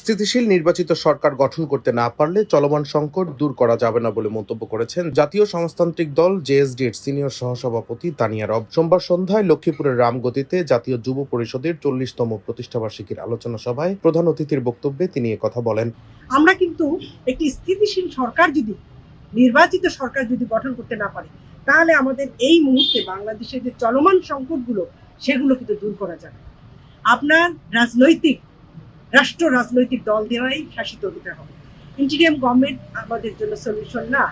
স্থিতিশীল নির্বাচিত সরকার গঠন করতে না পারলে চলমান সংকট দূর করা যাবে না বলে মন্তব্য করেছেন জাতীয় সমাজতান্ত্রিক দল জেএসডির সিনিয়র সহসভাপতি তানিয়া রব। সোমবার সন্ধ্যায় লক্ষ্মীপুরের রামগতিতে জাতীয় যুব পরিষদের চল্লিশতম প্রতিষ্ঠাবার্ষিকীর আলোচনা সভায় প্রধান অতিথির বক্তব্যে তিনি কথা বলেন। আমরা কিন্তু একটি স্থিতিশীল সরকার যদি, নির্বাচিত সরকার যদি গঠন করতে না পারে, তাহলে আমাদের এই মুহূর্তে বাংলাদেশের যে চলমান সংকটগুলো, সেগুলো কিন্তু দূর করা যাবে আপনার রাজনৈতিক রাষ্ট্র রাজনৈতিক দল দ্বারাই শাসিত হতে হবে। ইন্টিরিয়াম গভর্নমেন্ট আমাদের জন্য সলিউশন না।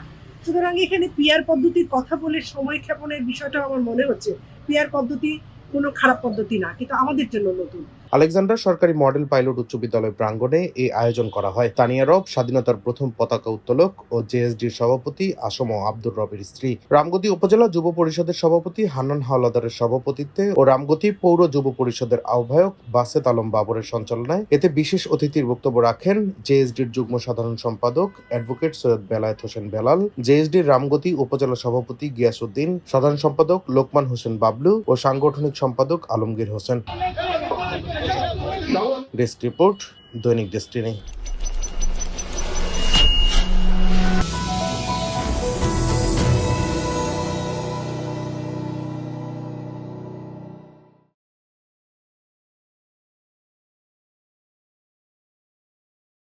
সুতরাং এখানে পিয়ার পদ্ধতির কথা বলে সময় ক্ষেপণের বিষয়টা আমার মনে হচ্ছে। পিয়ার পদ্ধতি কোনো খারাপ পদ্ধতি না, কিন্তু আমাদের জন্য নতুন। আলেকজান্ডার সরকারি মডেল পাইলট উচ্চ বিদ্যালয় প্রাঙ্গণে এই আয়োজন করা হয়। তানিয়া রব, স্বাধীনতার প্রথম পতাকা উত্তোলক ও জেএসডির সভাপতি আসম আব্দুর রবের স্ত্রী। রামগতি উপজেলা যুব পরিষদের সভাপতি, হান্নান হাওলাদারের সভাপতিত্বে ও রামগতি পৌর যুব পরিষদের আহ্বায়ক বাসেত আলম বাবরের সঞ্চালনায় এতে বিশেষ অতিথির বক্তব্য রাখেন জেএসডির যুগ্ম সাধারণ সম্পাদক অ্যাডভোকেট সৈয়দ বেলায়েত হোসেন বেলাল, জেএসডির রামগতি উপজেলা সভাপতি গিয়াসউদ্দিন, সাধারণ সম্পাদক লোকমান হোসেন বাবলু ও সাংগঠনিক সম্পাদক আলমগীর হোসেন। ডেস্ক রিপোর্ট দৈনিক ডেস্টিনি